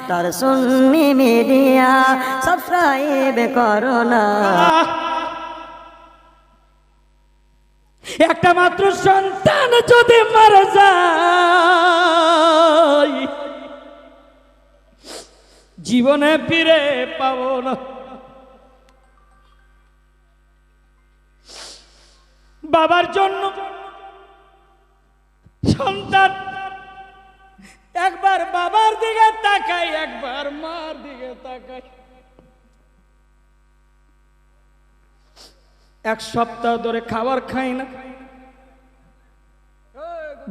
Star সুন্নি media subscribe করো না। একটা মাত্র সন্তান যদি মারা যায়, জীবনে ফিরে পাবো না। বাবার জন্য সন্তান একবার বাবার দিকে তাকাই, একবার মার দিকে তাকাই। এক সপ্তাহ ধরে খাবার খাই না।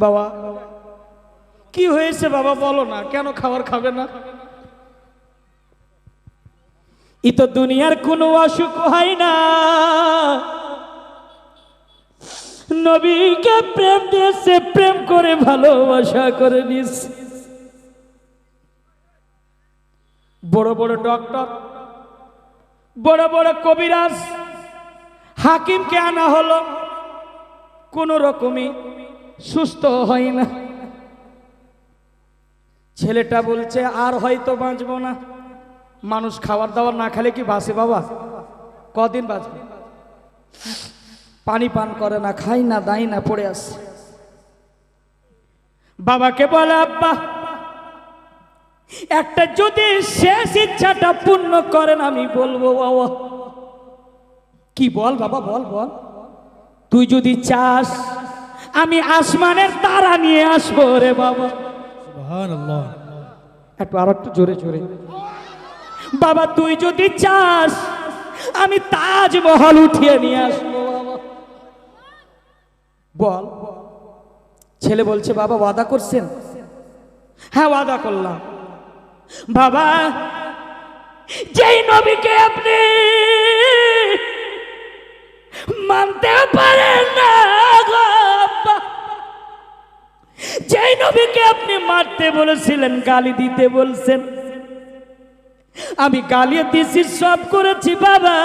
বাবা, কি হয়েছে বাবা বলো না, কেন খাবার খাবে না? ই তো দুনিয়ার কোনো অসুখ হয় না। নবীকে প্রেম দিয়েছে, প্রেম করে ভালোবাসা করে নিয়েছে। বড় বড় ডক্টর, বড় বড় কবিরাজ, হাকিমকে আনা হলো, কোনো রকমই সুস্থ হয় না। ছেলেটা বলছে, আর হয়তো বাঁচবো না। মানুষ খাবার দাবার না খেলে কি বাঁচে বাবা? কদিন বাঁচবে? পানি পান করে না খাই না দাই না, পড়ে আসে বাবাকে বলে, আব্বা একটা যদি শেষ ইচ্ছাটা পূর্ণ করেন আমি বলব বাবা। কি বল বাবা বল বল। তুই যদি চাস আমি আসমানের তারা নিয়ে আসব রে বাবা। একটু আর একটু জোরে জোরে। বাবা তুই যদি চাস আমি তাজমহল উঠিয়ে নিয়ে আসব বাবা। বল। ছেলে বলছে বাবা ওয়াদা করছেন? হ্যাঁ ওয়াদা করলাম। বাবা, যেই নবীকে আপনি মানতে পারেন না যেই নবীকে আপনি মারতে বলেছিলেন, গালি দিতে বলছেন, আমি গালি দিছি সব করেছি বাবা।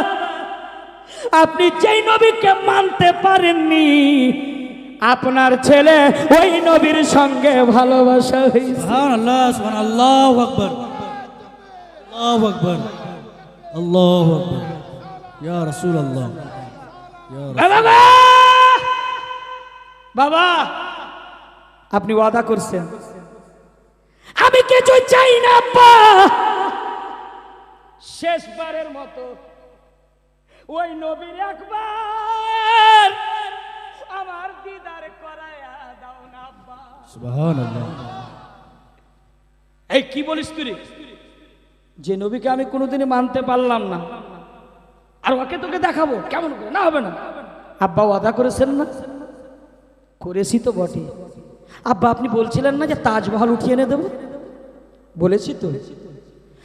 আপনি যেই নবীকে মানতে পারেননি, আপনার ছেলে ওই নবীর সঙ্গে ভালোবাসা হয়েছে। আল্লাহ আল্লাহ يا رسول الله ইয়া রসুল আল্লাহ বাবা! আপনি ওয়াদা করছেন। আমি কিছু চাই না আব্বা! শেষবারের মতো ওই নবীর একবার আমার দিদার করায়া দাও না আব্বা। সুবহানাল্লাহ। এই কি বলিস তুই যে নবীকে আমি কোনোদিনই মানতে পারলাম না। আর ওকে তোকে দেখাবো, কেমন? না হবে না। আব্বা ওয়াদা করেছেন না? করেছি তো বটে। আব্বা, আপনি বলছিলেন না যে তাজমহল উঠিয়ে এনে দেবো? বলেছি তো।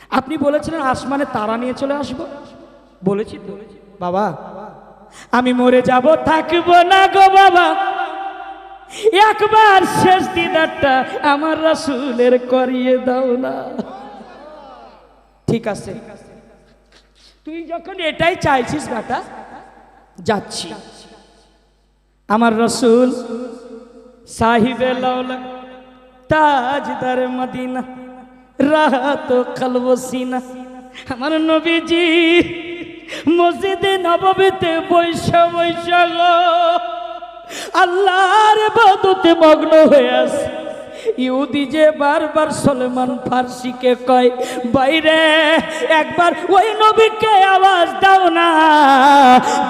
আপনি বলেছিলেন আসমানে তারা নিয়ে চলে আসব? বলেছি তো। বাবা, আমি মরে যাব, থাকব না গো বাবা। একবার শেষ দিদারটা আমার রাসুলের করিয়ে দাও না। ঠিক আছে। তুই যখন এটাই চাইছিস বেটা, যাচ্ছি। আমার রসুল সাহিবে তাজদার মদিনা রাহাত কলবসিনা আমার নবীজি মসজিদে নববীতে বৈশা বৈশা গো। আল্লাহর বাদতে মগ্ন হয়ে আছে। ইহুদি যে বারবার সলেমান ফার্সিকে কয়, বাইরে, একবার ওই নবীকে আওয়াজ দাও না।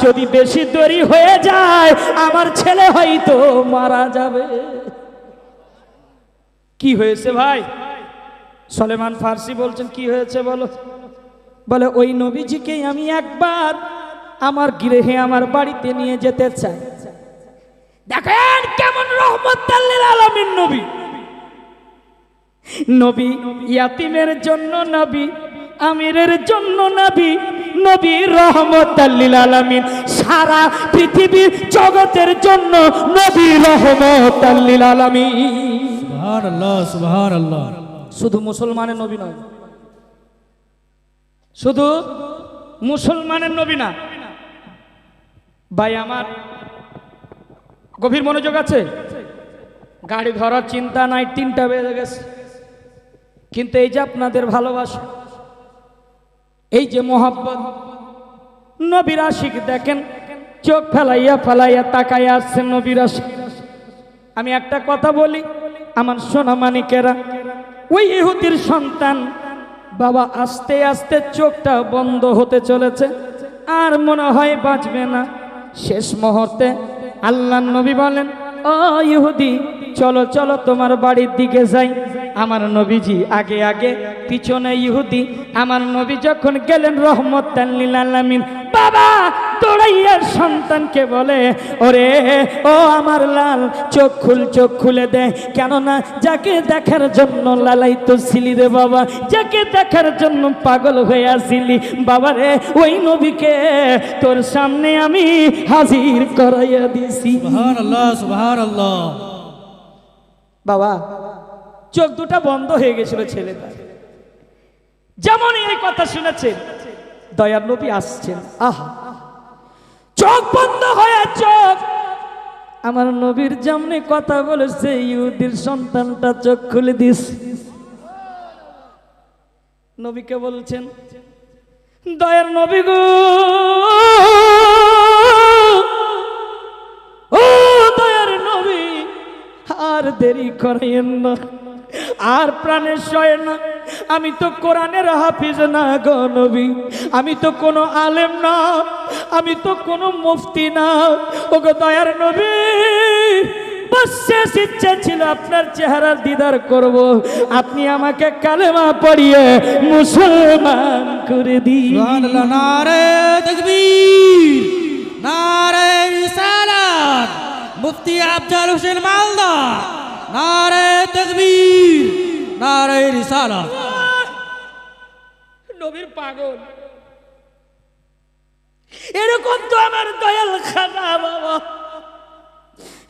যদি বেশি দেরি হয়ে যায়, আমার ছেলে হয়তো মারা যাবে। কি হয়েছে ভাই? সলেমান ফার্সি বলছেন, কি হয়েছে বলো? বলে, ওই নবীজিকে আমি একবার আমার গৃহে আমার বাড়িতে নিয়ে যেতে চাই। দেখেন কেমন রহমত আলমিন নবী। নবী ইয়াতিমের জন্য নবী আমিরের জন্য নবী নবী রহমত আলামিন সারা পৃথিবীর জগতের জন্য নবী রহমত আলামিন। শুধু মুসলমানের নবী নয় শুধু মুসলমানের নবী না। ভাই আমার গভীর মনোযোগ আছে? গাড়ি ধরার চিন্তা নাই তিনটা বেজে গেছে। কিন্তু এই যে আপনাদের ভালোবাসা, এই যে মোহাব্বত, নবীর আশিক দেখেন, চোখ ফেলাইয়া ফেলাইয়া তাকাইয়া আসছেন নবীর আমি একটা কথা বলি, আমার সোনা মানিকেরা, ওই ইহুদির সন্তান, বাবা আস্তে আস্তে চোখটা বন্ধ হতে চলেছে, আর মনে হয় বাঁচবে না। শেষ মুহূর্তে আল্লাহ নবী বলেন, ও ইহুদি চলো চলো তোমার বাড়ির দিকে যাই। আমার নবীজি আগে আগে, পিছনে ইহুদি। আমার নবী যখন গেলেন রহমত আলামিন, বাবা দৌড়াইয়া সন্তানকে বলে, ওরে, ও আমার লাল, চোখ খুল, চোখ খুলে দে। কেননা যাকে দেখার জন্য লালাই তো ছিলি রে বাবা, যাকে দেখার জন্য পাগল হয়ে আসিলি, বাবা রে, ওই নবীকে তোর সামনে আমি হাজির করাইয়া দিছি। সুবহান আল্লাহ আল্লাহ বাবা। চোখ দুটা বন্ধ হয়ে গেছিল ছেলেটা যেমনই এই কথা শুনেছেন দয়ার নবী আসছেন। আহা। চোখ বন্ধ হয়ে চোখ। আমার নবীর যেমনি কথা বলেছে ইহুদির সন্তানটা চোখ খুলে দিস। নবীকে বলছেন দয়ার নবী গো। আর দেরি করেন না। আর প্রাণের সয় না। আমি তো কোরআনের হাফিজ না গো নবী। আমি তো কোনো আলেম না। আমি তো কোনো মুফতি না। ও গো দয়ার নবী শেষ ইচ্ছা ছিল আপনার চেহারার দিদার করব। আপনি আমাকে কালেমা পড়িয়ে মুসলমান করে দিন। মুফতি আফজাল হোসেন মালদা, নারে তাকবীর, নারে রিসালাত। নবীর পাগল। এরকম তো আমার দয়াল খানা বাবা।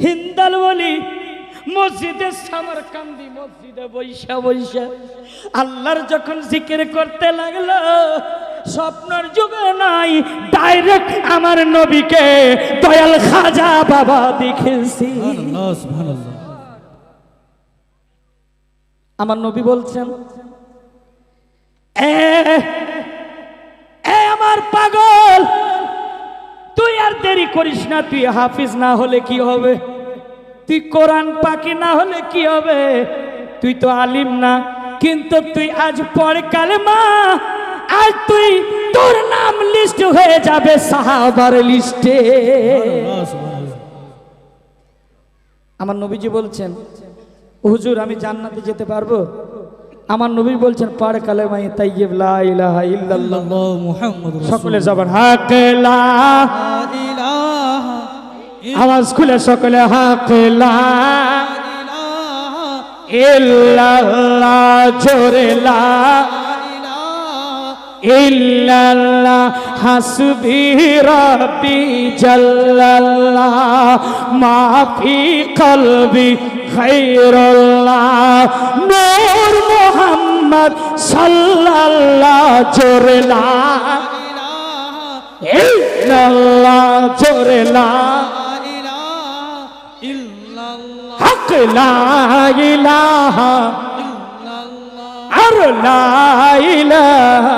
হিন্দাল বলি, মসজিদে সামার কান্দি মসজিদে বৈশা বৈশা। আল্লাহর যখন জিকির করতে লাগল স্বপ্নর যুগে নাই ডাইরেক্ট আমার নবীকে দয়াল খাজা বাবা দেখেছি আমার নবী বলছেন এ এ আমার পাগল তুই আর দেরি করিস না তুই হাফিজ না হলে কি হবে? তুই কোরআন পাকি না হলে কি হবে? তুই তো আলিম না কিন্তু তুই আজ পরে কালে মা আজ তুই তোর নাম লিস্ট হয়ে যাবে সাহাবার লিস্টে। আমার নবীজি বলছেন হুজুর আমি জান্নাতে যেতে পারব? আমার নবী বলছেন পার কালেমাই তাইয়্যিব লা ইলাহা ইল্লাল্লাহ আল্লাহ মুহাম্মদ সকলে জবান হাক লা ইলাহা আওয়াজ খুলে সকলে হাক লা ইলাহা ইল্লাল্লাহ জোরে লা ইল্লাল্লাহ, হাসবি রাব্বি জাল্লাল্লাহ মা ফি কলবি খায়রুল্লাহ। নূর মুহাম্মদ সাল্লাল্লাহ, জোরে লা ইল্লাল্লাহ, জোরে লা ইলাহা হক লা ইলাহা আর লা ইলাহা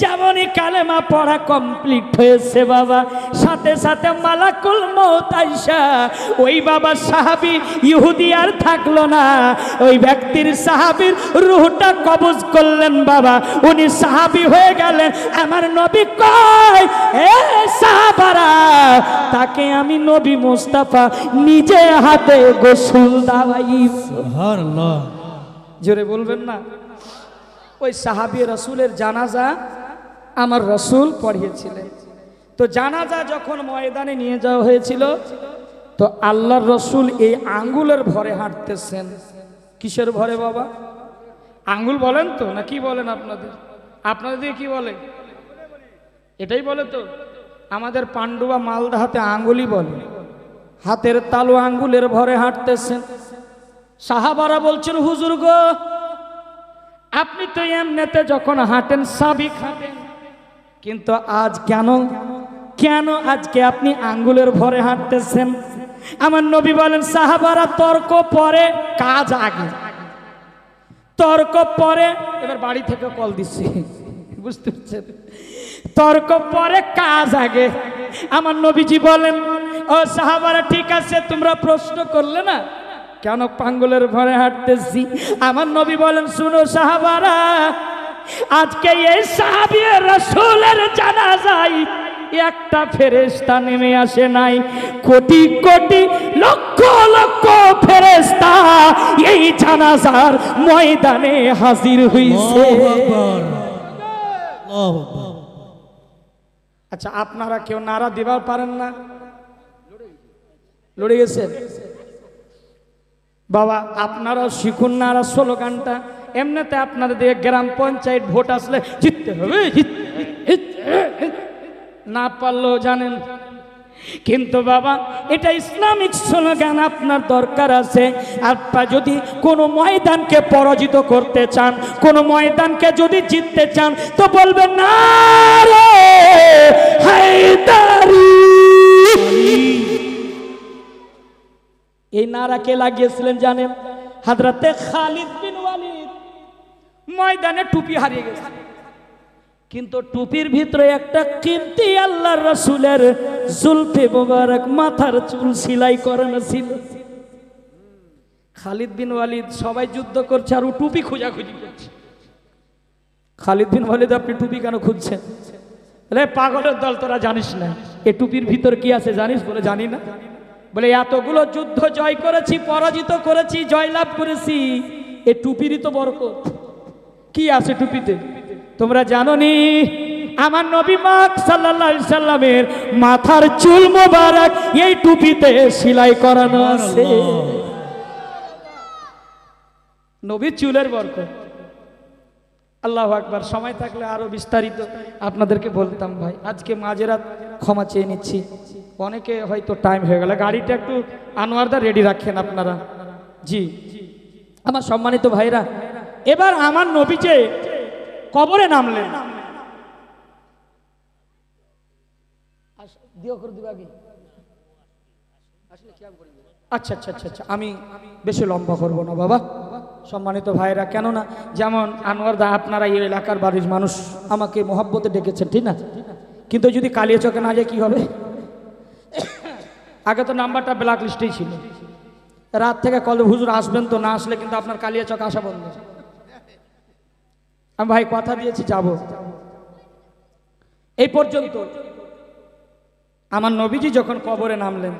যেমনই কালেমা পড়া কমপ্লিট হয়েছে বাবা সাথে সাথে মালাকুল মৌত আইসা ওই বাবা সাহাবি ইহুদি আর থাকল না ওই ব্যক্তির সাহাবির রুহটা কবজ করলেন বাবা উনি সাহাবি হয়ে গেলেন আমার নবী কয় এ সাহাবারা তাকে আমি নবী মোস্তাফা নিজে হাতে গোসল দাওয়াই। জোরে বলবেন না ওই সাহাবি রসুলের জানাজা আমার রসুল পড়িয়েছিলেন। তো জানাজা যখন ময়দানে নিয়ে যাওয়া হয়েছিল, তো আল্লাহর রসুল এই আঙ্গুলের ভরে হাঁটতেছেন। কিসের ভরে বাবা? আঙ্গুল বলেন তো, না কি বলেন আপনাদের? আপনাদের কি বলে? এটাই বলে তো, আমাদের পাণ্ডুবা মালদা হাতে আঙ্গুলই বলে। হাতের তালু আঙ্গুলের ভরে হাঁটতেছেন। সাহাবারা বলছেন, হুজুর গো, আপনি তো এমনিতে যখন হাঁটেন, সাবিক হাঁটেন। কিন্তু আজ কেন? কেন আজকে আপনি আঙ্গুলের ভরে হাঁটতেছেন? আমার নবী বলেন, সাহাবারা তর্ক পরে কাজ আগে। তর্ক পরে এবার বাড়ি থেকে কল দিচ্ছি। বুঝতে পারছেন? তর্ক পরে কাজ আগে। আমার নবীজি বলেন, ও সাহাবারা, ঠিক আছে, তোমরা প্রশ্ন করলে না? কেন পাঙ্গুলের ভরে হাঁটতেছি? আমার নবী বলেন, শুনো সাহাবারা আজকে এই সাহাবিয়ে রসুলের জানা যায় একটা ফেরেস্তা নেমে আসে নাই। কোটি কোটি লক্ষ লক্ষ ফেরেস্তা এই জানাজার ময়দানে হাজির হইছে। আচ্ছা আপনারা কেউ নারা দিবার পারেন না? লড়ে গেছেন বাবা আপনারা শিখুন নারা স্লোগানটা। এমনিতে আপনাদের দিকে গ্রাম পঞ্চায়েত ভোট আসলে জিততে হবে। না পারলেও জানেন। কিন্তু বাবা, এটা ইসলামিক স্লোগান আপনার দরকার আছে। আপনার যদি কোনো ময়দানকে পরাজিত করতে চান, কোনো ময়দানকে যদি জিততে চান, তো বলবেন না এই নারা কে লাগিয়েছিলেন জানেন? হাজরাতে খালিদ বিন ময়দানে টুপি হারিয়ে গেছে। কিন্তু টুপির ভিতরে একটা কিমতি আল্লাহর রসুলের জুলফে মোবারক মাথার চুল সেলাই করানো ছিল। খালিদ বিন ওয়ালিদ সবাই যুদ্ধ করছে আর ও টুপি খোঁজাখুঁজি করছে। খালিদ বিন ওয়ালিদ, আপনি টুপি কেন খুঁজছেন? রে পাগলের দল, তোরা জানিস না। এ টুপির ভিতর কি আছে জানিস বলে জানি না। বলে, এতগুলো যুদ্ধ জয় করেছি, পরাজিত করেছি, জয়লাভ করেছি। এ টুপিরই তো বরকত। কি আছে টুপিতে? তোমরা জানো নি আমার নবী মাক সাল্লাল্লাহু আলাইহি সাল্লামের মাথার চুল মোবারক এই টুপিতে সেলাই করানো আছে। নবীর চুলের বরকত। আল্লাহ আকবার। সময় থাকলে আরও বিস্তারিত আপনাদেরকে বলতাম ভাই। আজকে মাঝেরাত ক্ষমা চেয়ে নিচ্ছি। অনেকে হয়তো টাইম হয়ে গেল। গাড়িটা একটু আনোয়ারদা রেডি রাখেন আপনারা। জি। আমার সম্মানিত ভাইরা এবার আমার নবী যে কবরে নামলেন। আচ্ছা আচ্ছা আচ্ছা আচ্ছা আমি বেশি লম্বা করব না বাবা। সম্মানিত ভাইরা কেননা যেমন আনোয়ার দা আপনারা এই এলাকার বাড়ির মানুষ আমাকে মহাব্বতে ডেকেছেন ঠিক না? কিন্তু যদি কালিয়া চকে না যায় কি হবে? আগে তো নাম্বারটা ব্ল্যাক লিস্টেই ছিল। রাত থেকে কলে হুজুর আসবেন তো না আসলে কিন্তু আপনার কালিয়া চক আসা বন্ধ। আমি ভাই কথা দিয়েছি যাব। এই পর্যন্ত আমার নবীজি যখন কবরে নামলেন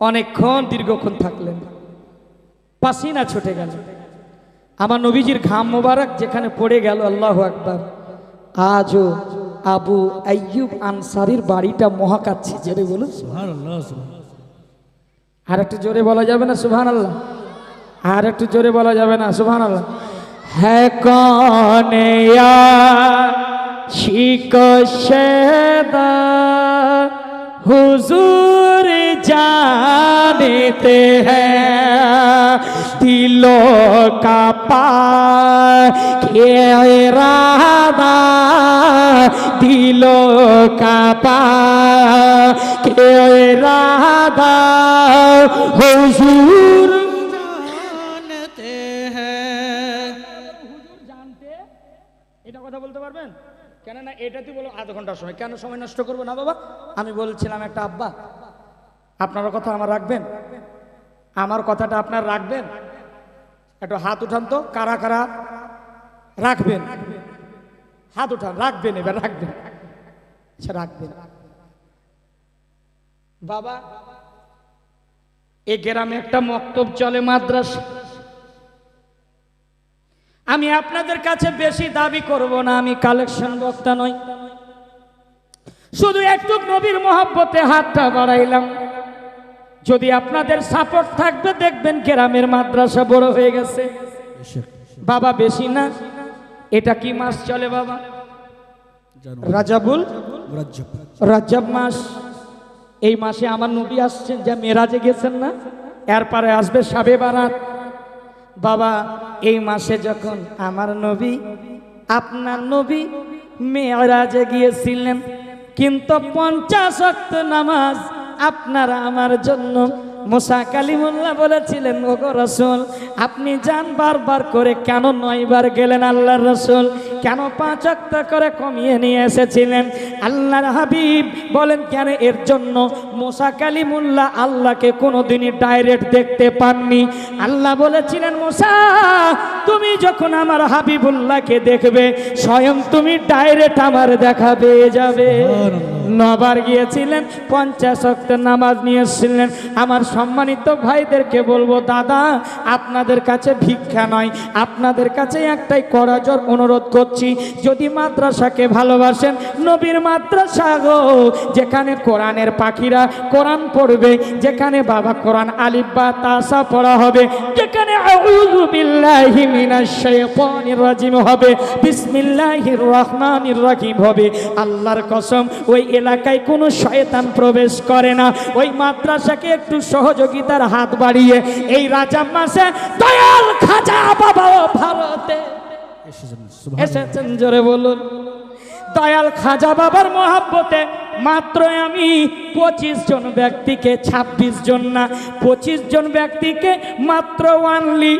অনেকক্ষণ দীর্ঘক্ষণ থাকলেন। পাসিনা ছুটে গেল। আমার নবীজির ঘাম মোবারক যেখানে পড়ে গেল আল্লাহ আকবার। আজও আবু আইয়ুব আনসারির বাড়িটা মহাকাচ্ছে জেরে বলুন। আর একটু জোরে বলা যাবে না? সুবহান আল্লাহ আর একটু জোরে বলা যাবে না? সুবহান আল্লাহ है कौन या शिको शेदा हुजूर जानते हैं दिलों का पार राधा दिलों का पार राधा हुजूर এটা কথা বলতে পারবেন? কেন না এটাতে বলো আধ ঘণ্টার সময়। কেন সময় নষ্ট করব না বাবা? আমি বলছিলাম একটা আব্বা, আপনার কথা আমার রাখবেন? আমার কথাটা আপনার রাখবেন? একটু হাত উঠান তো, কারা কারা? রাখবেন। হাত উঠান, রাখবেন এবার, রাখবেন। আচ্ছা রাখবেন। বাবা, এ গ্রামে একটা মক্তব চলে মাদ্রাসা। আমি আপনাদের কাছে বেশি দাবি করব না আমি কালেকশন বক্তা নই। শুধু একটু নবীর মহব্বতে হাতটা বাড়াইলাম। যদি আপনাদের সাপোর্ট থাকবে দেখবেন গ্রামের মাদ্রাসা বড় হয়ে গেছে। বাবা বেশি না এটা কি মাস চলে বাবা? রাজাবুল? রাজ্জাব মাস। এই মাসে আমার নবী আসছেন যা মেরাজে গেছেন না? এরপরে আসবে সাবে বারাত। বাবা, এই মাসে যখন আমার নবী, আপনার নবী মেয়রাজে গিয়েছিলেন, কিন্তু পঞ্চাশ নামাজ আপনারা আমার জন্য মোসা কালিমুল্লাহ বলেছিলেন, ওগো রসুল, আপনি যান বারবার করে, কেন নয়বার গেলেন আল্লাহর রসুল? কেন পাঁচ অক্ত করে কমিয়ে নিয়ে এসেছিলেন? আল্লাহর হাবিব বলেন, কেন এর জন্য মোসা কালিমুল্লাহ আল্লাহকে কোনোদিনই ডাইরেক্ট দেখতে পাননি? আল্লাহ বলেছিলেন, মোসা, তুমি যখন আমার হাবিবুল্লাহকে দেখবে, স্বয়ং তুমি ডাইরেক্ট আমার দেখা পেয়ে যাবে। নবার গিয়েছিলেন, পঞ্চাশ অক্ত নামাজ নিয়ে এসেছিলেন আমার সম্মানিত ভাইদেরকে বলব, দাদা, আপনাদের কাছে ভিক্ষা নয়, আপনাদের কাছে একটাই করাজর অনুরোধ করছি, যদি মাদ্রাসাকে ভালোবাসেন, নবীর মাদ্রাসা গো, যেখানে কোরআনের পাখিরা কোরআন পড়বে, যেখানে বাবা কোরআন আলিফ বা তাসা পড়া হবে, যেখানে হবে, বিসমিল্লাহির রহমানির রহিম হবে। আল্লাহর কসম, ওই এলাকায় কোনো শয়তান প্রবেশ করে না। ওই মাদ্রাসাকে একটু সহযোগিতার হাত বাড়িয়ে এই রাজা মাসে দয়াল খাজা বাবা ভারতে। এসেছেন জোরে বলুন। দয়াল খাজা বাবার মহাব্বতে মাত্র আমি পঁচিশ জন ব্যক্তিকে ২৬ জন না পঁচিশ জন ব্যক্তিকে মাত্র ওয়ানলি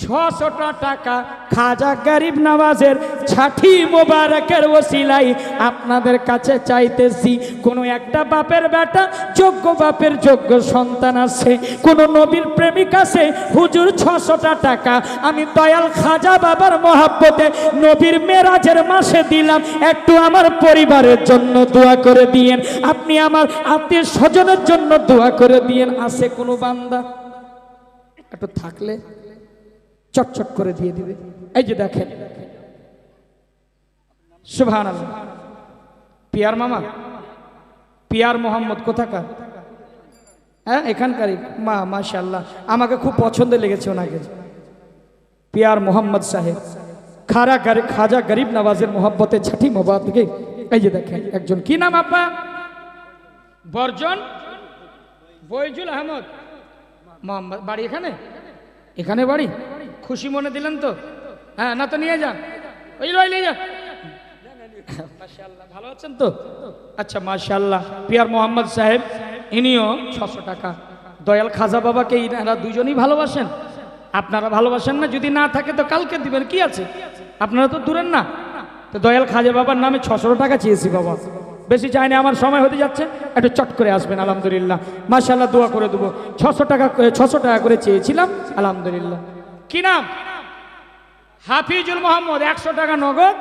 ছশোটা টাকা। খাজা গরিব নওয়াজের ছাঠি মোবারকের ওসিলাই আপনাদের কাছে চাইতেছি। কোনো একটা বাপের বেটা, যোগ্য বাপের যোগ্য সন্তান আছে। কোনো নবীর প্রেমিক আছে, হুজুর ছশোটা টাকা। আমি দয়াল খাজা বাবার মহাব্বতে নবীর মেরাজের মাসে দিলাম। একটু আমার পরিবারের জন্য দোয়া করে দিয়েন। আপনি আমার আত্মীয় স্বজনের জন্য দোয়া করে দিয়েন। আছে কোনো বান্দা? একটু থাকলে চটচট করে দিয়ে দিবে। এই যে দেখেন। সুভান পিয়ার মামা, পিয়ার মোহাম্মদ কোথাকার? হ্যাঁ এখানকারই। মা মাশাল্লাহ আমাকে খুব পছন্দ লেগেছে ওনাকে। পিয়ার মোহাম্মদ সাহেব। খারা খাজা গরিব নওয়াজের মোহাব্বতে ছাঠি মোবাদ এই যে দেখেন, একজন। কি নাম আপা? বর্জন? বৈজুল আহমদ। মোহাম্মদ বাড়ি এখানে? এখানে বাড়ি? খুশি মনে দিলেন তো? হ্যাঁ না তো নিয়ে যান। ওই নিয়ে যান। ভালো আছেন তো? আচ্ছা মাশাল্লাহ পিয়ার মোহাম্মদ সাহেব, ইনিও ছশো টাকা। দয়াল খাজা বাবাকে ইনারা দুজনই ভালোবাসেন। আপনারা ভালোবাসেন না, যদি না থাকে তো কালকে দিবেন। কি আছে? আপনারা তো দূরের না। তো দয়াল খাজা বাবার নামে ছশো টাকা চেয়েছি বাবা। বেশি চাইনি, আমার সময় হতে যাচ্ছে। একটু চট করে আসবেন, আলহামদুলিল্লাহ। মাশাল্লাহ দোয়া করে দেবো। ছশো টাকা ছশো টাকা করে চেয়েছিলাম, আলহামদুলিল্লাহ। কি নাম? হাফিজুল মোহাম্মদ, একশো টাকা নগদ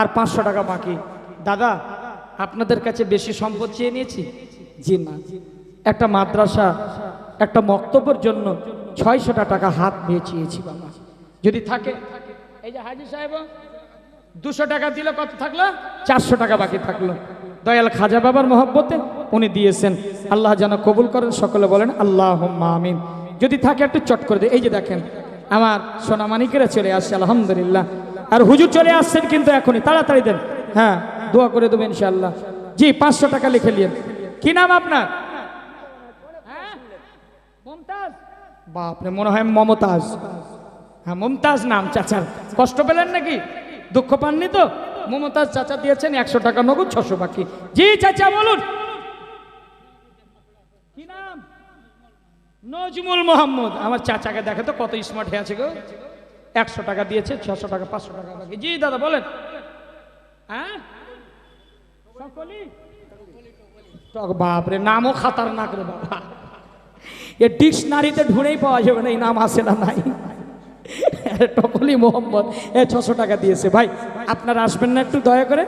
আর পাঁচশো টাকা বাকি। দাদা, আপনাদের কাছে বেশি সম্পদ চেয়ে নিয়েছি? জি না। একটা মাদ্রাসা, একটা বক্তব্যের জন্য ছয়শোটা টাকা হাত নিয়ে চেয়েছি বাবা। যদি থাকে, এই যে হাজি সাহেব, দুশো টাকা দিলে, কত থাকল? চারশো টাকা বাকি থাকল। দয়াল খাজা বাবার মহব্বতে উনি দিয়েছেন। আল্লাহ যেন কবুল করেন, সকলে বলেন আল্লাহ আমিন। যদি থাকে, একটু চট করে দেয় এই যে দেখেন আমার সোনামানিকেরা চলে আসছে, আলহামদুলিল্লাহ। আর হুজুর চলে আসছেন কিন্তু এখনই, তাড়াতাড়ি দেন। হ্যাঁ দোয়া করে দেবেন ইনশাআল্লাহ। জি, পাঁচশো টাকা লিখে নিন কি নাম আপনার? হ্যাঁ? মমতাজ? বাপরে মনে হয় মমতাজ। হ্যাঁ মমতাজ নাম চাচার কষ্ট পেলেন নাকি? দুঃখ পাননি তো? মমতাজ চাচা দিয়েছেন একশো টাকা, নগদ ছশো বাকি। জি, চাচা, বলুন। নজমুল মোহাম্মদ। আমার চাচাকে দেখে তো কত স্মার্ট হয়ে আছে গো। একশো টাকা দিয়েছে, ছশো টাকা, পাঁচশো টাকা বাকি। জি, দাদা, বলেন। হ্যাঁ? বাপরে, নামও খাতারনাক রে বাবা। এ ডিকশনারিতে ঢুঁড়েই পাওয়া যাবে না, এই নাম আসে না নাই। টকলি মোহাম্মদ, এ ছশো টাকা দিয়েছে। ভাই, আপনারা আসবেন না একটু দয়া করে?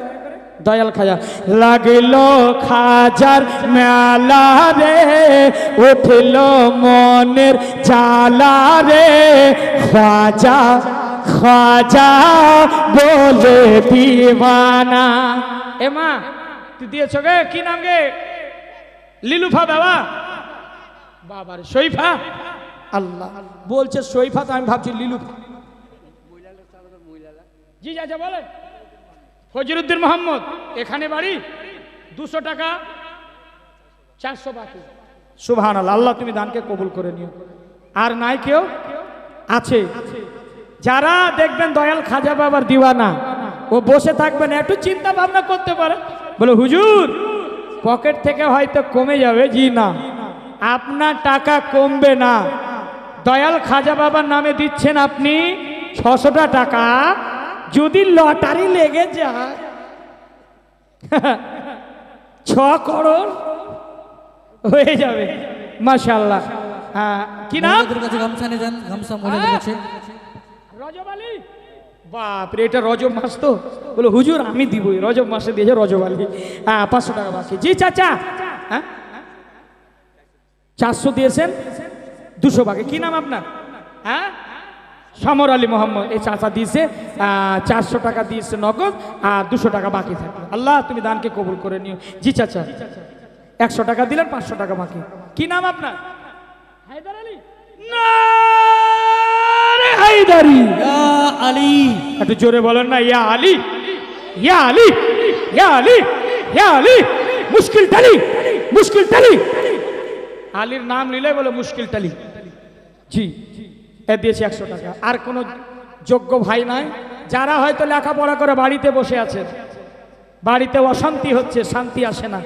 দয়াল খাজা। লাগল খাজার মেলা রে, উঠল মনের জালা রে। খাজা খাজা বলে দিওয়ানা এ মা, তুই দিয়েছ গে? কি নাম গে? লিলুফা বাবা। বাবার শৈফা। আল্লাহ, বলছে সৈফা তো আমি ভাবছি লিলুফা। জি, যা বলে ফজরুদ্দিন মোহাম্মদ, এখানে বাড়ি, দুশো টাকা, চারশো বাকি। আল্লাহ আল্লাহ তুমি দানকে কবুল করে নিও। আর নাই কেউ? আছে। যারা দেখবেন দয়াল খাজা বাবার দিওয়ানা, ও বসে থাকবেন, একটু চিন্তা ভাবনা করতে পারে বলে, হুজুর, পকেট থেকে হয়তো কমে যাবে, জি না। আপনার টাকা কমবে না। দয়াল খাজা বাবার নামে দিচ্ছেন আপনি ছশোটা টাকা যদি লটারি লেগে যায় ছ করোড় হয়ে যাবে। মাশাল্লাহ হ্যাঁ কি নাম? কাছে গামছা নিয়ে যান গামছা রজব আলী? এটা রজব মাস তো। বলো হুজুর আমি দিব রজব মাসে দিয়েছে রজব আলী। হ্যাঁ পাঁচশো টাকা বাকি। জি চাচা। হ্যাঁ? চারশো দিয়েছেন দুশো বাকি। কি নাম আপনার? হ্যাঁ? সমর আলী মোহাম্মদ এই চাচা দিয়েছে চারশো টাকা দিয়েছে নগদ আর দুশো টাকা বাকি থাকে আল্লাহ তুমি দানকে কবুল করে নিও। জি চাচা একশো টাকা দিলেন পাঁচশো টাকা বাকি। কি নাম আপনার? হায়দার আলী। নারে হায়দারি। আলী। একটু জোরে বলেন না ইয়া আলী। ইয়া আলী। ইয়া আলী। ইয়া আলী। মুশকিল টালি। মুশকিল টালি। আলীর নাম নিলে বলে মুশকিল টালি। জি। এ দিয়েছি একশো টাকা। আর কোনো যোগ্য ভাই নাই, যারা হয়তো লেখাপড়া করে বাড়িতে বসে আছেন বাড়িতে অশান্তি হচ্ছে, শান্তি আসে না।